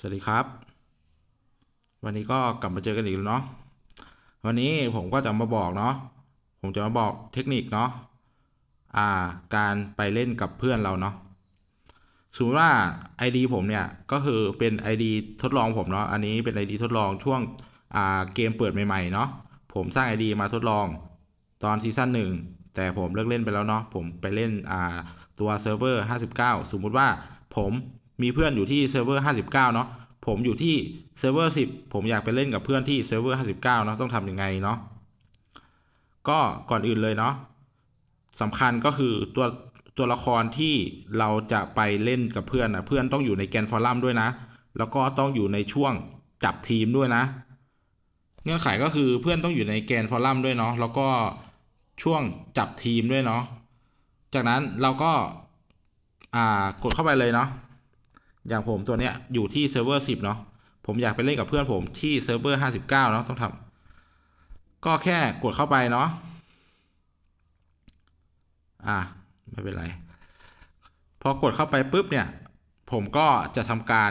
สวัสดีครับ วันนี้ก็กลับมาเจอกันอีกแล้วเนาะวันนี้ผมก็จะมาบอกเนาะผมจะมาบอกเทคนิคเนาะอ่า การไปเล่นกับเพื่อนเราเนาะสมมติว่า ID ผมเนี่ย ก็คือเป็น ID ทดลองผมเนาะอันนี้เป็น ID ทดลองช่วงอ่าเกมเปิดใหม่ๆเนาะผมสร้าง ID มาทดลองตอนซีซั่นหนึ่งแต่ผมเลิกเล่นไปแล้วเนาะผมไปเล่นอ่าตัวเซิร์ฟเวอร์59 สมมุติว่าผม มีเพื่อนอยู่ที่เซิร์ฟเวอร์ 59 เนาะผมอยู่ที่เซิร์ฟเวอร์ 10 ผมอยากไปเล่นกับเพื่อนที่เซิร์ฟเวอร์ 59 เนาะต้องทำยังไงเนาะก็ก่อนอื่นเลยเนาะสำคัญก็คือตัวตัวละครที่เราจะไปเล่นกับเพื่อนนะเพื่อนต้องอยู่ในแกนฟอรัมด้วยนะ แล้วก็ต้องอยู่ในช่วงจับทีมด้วยนะ เงื่อนไขก็คือเพื่อนต้องอยู่ในแกนฟอรัมด้วยเนาะแล้วก็ช่วงจับทีมด้วยเนาะจากนั้นเราก็อ่ากดเข้าไปเลยเนาะ อย่างผมตัวเนี้ยอยู่ที่เซิร์ฟเวอร์10เนาะผมอยากไปเล่นกับเพื่อนผมที่เซิร์ฟเวอร์59เก้าเนาะต้องทำก็แค่กดเข้าไปเนาะอะไม่เป็นไร พอกดเข้าไปปุ๊บเนี่ย ผมก็จะทำการ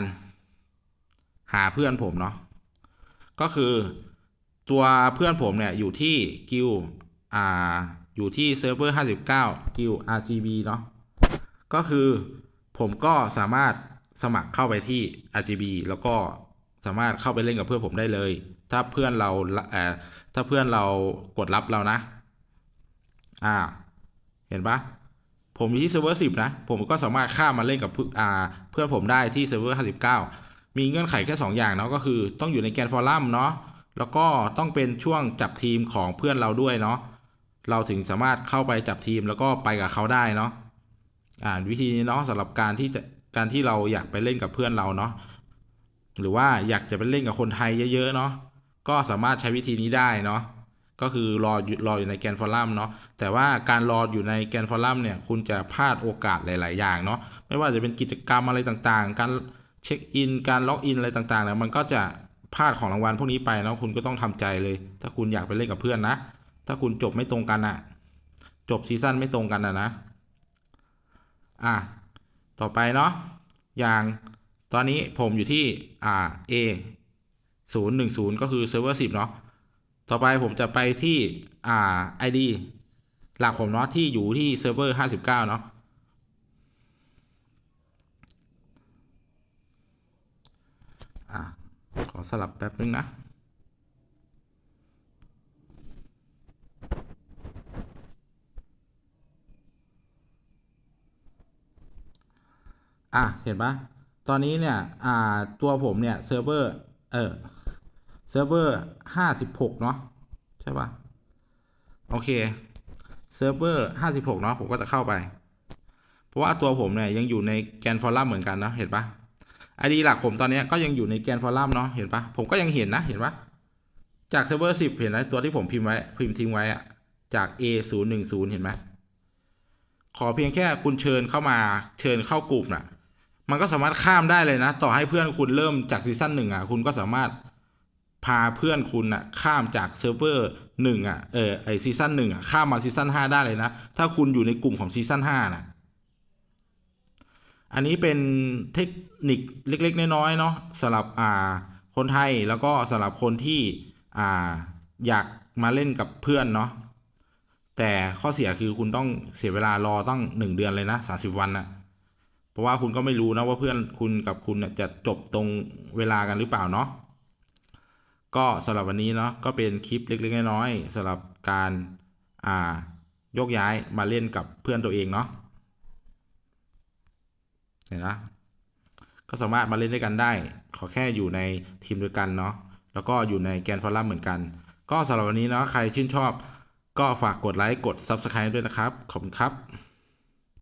หาเพื่อนผมเนาะก็คือตัวเพื่อนผมเนี่ยอยู่ที่กิลอ่าอยู่ที่เซิร์ฟเวอร์59กิล RGB เนาะก็คือผมก็สามารถ สมัครเข้าไปที่ RGB แล้วก็สามารถเข้าไปเล่นกับเพื่อนผมได้เลย ถ้าเพื่อนเราเอ่อถ้าเพื่อนเรากดรับเรานะ อ่า เห็นปะผมอยู่ที่เซิร์ฟเวอร์10นะ ผมก็สามารถข้ามมาเล่นกับเพื่อนอ่าเพื่อนผมได้ที่เซิร์ฟเวอร์59มีเงื่อนไขแค่ 2 อย่างเนาะก็คือต้องอยู่ในแกนฟอรัมเนาะแล้วก็ต้องเป็นช่วงจับทีมของเพื่อนเราด้วยเนาะเราถึงสามารถเข้าไปจับทีมแล้วก็ไปกับเขาได้เนาะอ่าวิธีนี้เนาะสำหรับการที่จะ การที่เราอยากไปเล่นกับเพื่อนเราเนาะหรือว่าอยากจะไปเล่นกับคนไทยเยอะๆเนาะก็สามารถใช้วิธีนี้ได้เนาะก็คือรออยู่รออยู่ในแกนฟอรัมเนาะแต่ว่าการรออยู่ในแกนฟอรัมเนี่ยคุณจะพลาดโอกาสหลาย ๆ อย่างเนาะไม่ว่าจะเป็นกิจกรรมอะไรต่างๆ การเช็คอินการล็อกอินอะไรต่างๆเนี่ยมันก็จะพลาดของรางวัลพวกนี้ไปเนาะคุณก็ต้องทำใจเลย ถ้าคุณอยากไปเล่นกับเพื่อนนะ ถ้าคุณจบไม่ตรงกันอะจบซีซั่นไม่ตรงกันอะนะอะ ต่อไปเนาะอย่างตอนนี้ผมอยู่ที่อ่า A ศูนย์หนึ่งศูนย์ก็คือเซิร์ฟเวอร์สิบเนาะต่อไปผมจะไปที่อ่า ID หลักผมเนาะที่อยู่ที่เซิร์ฟเวอร์ห้าสิบเก้าเนาะอะขอสลับแป๊บนึงนะ อะเห็นปะตอนนี้เนี่ยอ่าตัวผมเนี่ยเซิร์ฟเวอร์เออเซิร์ฟเวอร์ห้าสิบหกเนาะใช่ปะโอเคเซิร์ฟเวอร์ห้าสิบหกเนาะผมก็จะเข้าไป เพราะว่าตัวผมเนี่ยยังอยู่ในแกนฟอรัมเหมือนกันเนาะเห็นปะไอดีหลักผมตอนนี้ก็ยังอยู่ในแกนฟอรัมเนาะเห็นปะผมก็ยังเห็นนะเห็นปะจากเซิร์ฟเวอร์สิบเห็นไหมตัวที่ผมพิมพ์ไว้พิมพ์ทิ้งไว้อะจาก A 0 1 0เห็นไหมขอเพียงแค่คุณเชิญเข้ามาเชิญเข้ากลุ่มน่ะ มันก็สามารถข้ามได้เลยนะ ต่อให้เพื่อนคุณเริ่มจากซีซั่นหนึ่งอะ คุณก็สามารถพาเพื่อนคุณอะ ข้ามจากเซิร์ฟเวอร์หนึ่งอะเออไอซีซั่นหนึ่งอะข้ามมาซีซั่นห้าได้เลยนะ ถ้าคุณอยู่ในกลุ่มของซีซั่นห้าน่ะอันนี้เป็นเทคนิคเล็กๆ น้อยๆเนาะสำหรับอ่าคนไทยแล้วก็สำหรับคนที่อ่าอยากมาเล่นกับเพื่อนเนาะแต่ข้อเสียคือคุณต้องเสียเวลารอตั้งหนึ่งเดือนเลยนะสาสิบวันนะ เพราะว่าคุณก็ไม่รู้นะว่าเพื่อนคุณกับคุณจะจบตรงเวลากันหรือเปล่าเนาะก็สำหรับวันนี้เนาะก็เป็นคลิปเล็กๆน้อยๆสำหรับการอ่ายกย้ายมาเล่นกับเพื่อนตัวเองเนาะเห็นนะก็สามารถมาเล่นด้วยกันได้ ขอแค่อยู่ในทีมด้วยกันเนาะแล้วก็อยู่ในแกนฟอรัมเหมือนกัน ก็สำหรับวันนี้เนาะใครชื่นชอบ ก็ฝากกดไลค์กด Subscribe ด้วยนะครับ ขอบคุณครับ